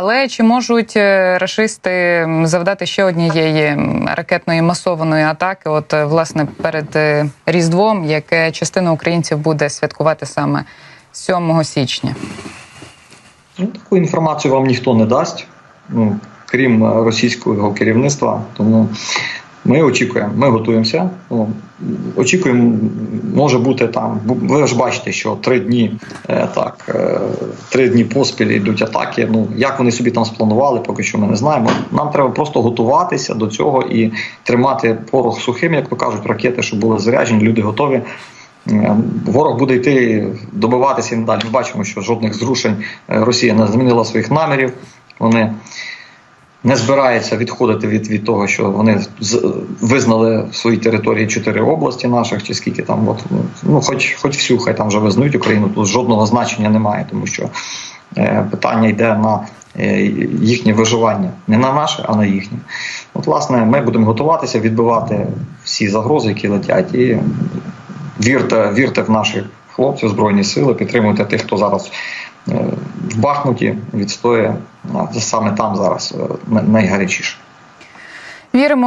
Але чи можуть е, рашисти завдати ще однієї ракетної масованої атаки? От е, власне перед е, Різдвом, яке частина українців буде святкувати саме 7 січня? Ну, таку інформацію вам ніхто не дасть, ну, крім російського керівництва. Тому ми очікуємо, ми готуємося. Очікуємо, може бути там. Ви ж бачите, що три дні е, так, е, три дні поспіль йдуть атаки. Ну як вони собі там спланували, поки що ми не знаємо. Нам треба просто готуватися до цього і тримати порох сухим, як то кажуть, ракети, щоб були заряджені, люди готові. Е, Ворог буде йти добиватися і надалі. Ми бачимо, що жодних зрушень Росія не змінила своїх намірів. Вони не збираються відходити від, від того, що вони визнали в своїй території чотири області наших, чи скільки там, от, ну хоч, хоч всю, хай там вже визнають Україну, тут жодного значення немає, тому що е, питання йде на е, їхнє виживання, не на наше, а на їхнє. От, власне, ми будемо готуватися, відбивати всі загрози, які летять, і вірте, вірте в наших хлопців, збройні сили, підтримуйте тих, хто зараз е, в Бахмуті відстоює. Саме там зараз е, найгарячіше. Віримо.